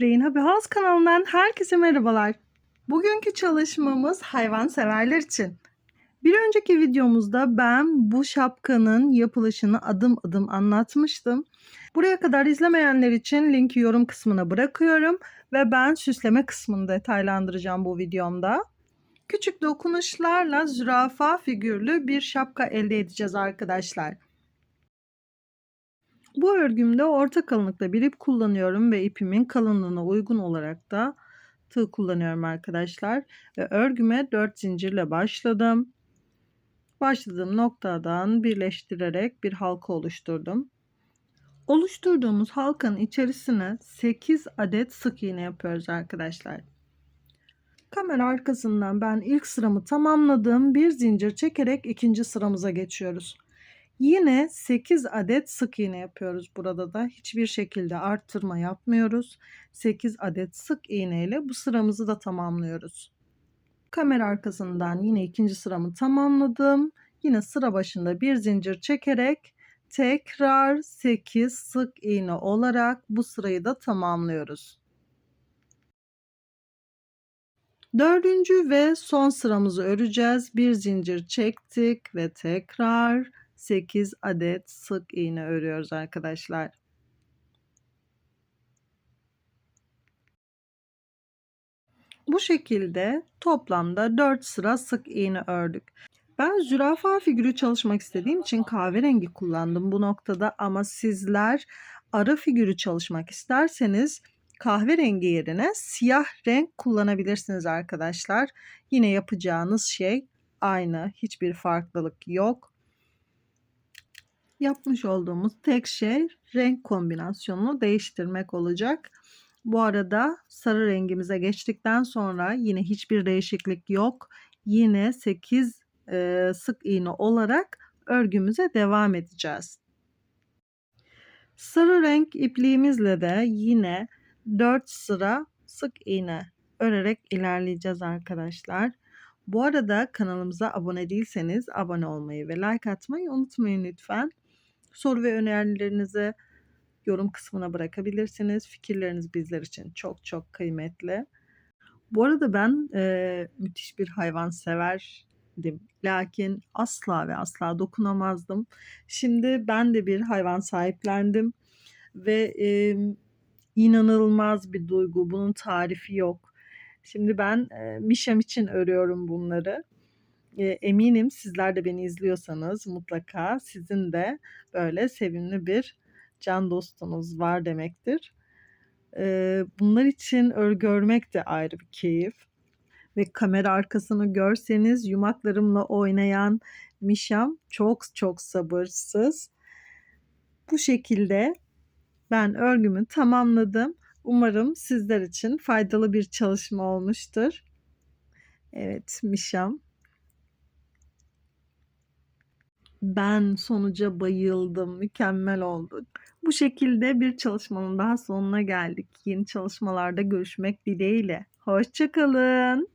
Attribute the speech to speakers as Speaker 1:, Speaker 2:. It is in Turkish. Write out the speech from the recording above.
Speaker 1: Happy House kanalından herkese merhabalar. Bugünkü çalışmamız hayvanseverler için. Bir önceki videomuzda ben bu şapkanın yapılışını adım adım anlatmıştım. Buraya kadar izlemeyenler için linki yorum kısmına bırakıyorum ve ben süsleme kısmını detaylandıracağım bu videomda. Küçük dokunuşlarla zürafa figürlü bir şapka elde edeceğiz arkadaşlar. Bu örgümde orta kalınlıkta bir ip kullanıyorum ve ipimin kalınlığına uygun olarak da tığ kullanıyorum arkadaşlar. Ve örgüme 4 zincirle başladım. Başladığım noktadan birleştirerek bir halka oluşturdum. Oluşturduğumuz halkanın içerisine 8 adet sık iğne yapıyoruz arkadaşlar. Kamera arkasından ben ilk sıramı tamamladım. Bir zincir çekerek ikinci sıramıza geçiyoruz. Yine 8 adet sık iğne yapıyoruz burada da. Hiçbir şekilde arttırma yapmıyoruz. 8 adet sık iğne ile bu sıramızı da tamamlıyoruz. Kamera arkasından yine ikinci sıramı tamamladım. Yine sıra başında bir zincir çekerek tekrar 8 sık iğne olarak bu sırayı da tamamlıyoruz. Dördüncü ve son sıramızı öreceğiz. Bir zincir çektik ve tekrar 8 adet sık iğne örüyoruz arkadaşlar. Bu şekilde toplamda 4 sıra sık iğne ördük. Ben zürafa figürü çalışmak istediğim için kahverengi kullandım bu noktada ama sizler arı figürü çalışmak isterseniz kahverengi yerine siyah renk kullanabilirsiniz arkadaşlar. Yine yapacağınız şey aynı. Hiçbir farklılık yok. Yapmış olduğumuz tek şey renk kombinasyonunu değiştirmek olacak. Bu arada sarı rengimize geçtikten sonra yine hiçbir değişiklik yok. Yine 8 e, sık iğne olarak örgümüze devam edeceğiz. Sarı renk ipliğimizle de yine 4 sıra sık iğne örerek ilerleyeceğiz arkadaşlar. Bu arada kanalımıza abone değilseniz abone olmayı ve like atmayı unutmayın lütfen. Soru ve önerilerinizi yorum kısmına bırakabilirsiniz. Fikirleriniz bizler için çok çok kıymetli. Bu arada ben e, müthiş bir hayvan severdim. Lakin asla ve asla dokunamazdım. Şimdi ben de bir hayvan sahiplendim ve e, inanılmaz bir duygu. Bunun tarifi yok. Şimdi ben e, Mişem için örüyorum bunları. E, eminim sizler de beni izliyorsanız mutlaka sizin de böyle sevimli bir can dostunuz var demektir. E, bunlar için örgü örmek de ayrı bir keyif. Ve kamera arkasını görseniz yumaklarımla oynayan Mişam çok çok sabırsız. Bu şekilde ben örgümü tamamladım. Umarım sizler için faydalı bir çalışma olmuştur. Evet Mişam. Ben sonuca bayıldım. Mükemmel oldu. Bu şekilde bir çalışmanın daha sonuna geldik. Yeni çalışmalarda görüşmek dileğiyle. Hoşçakalın.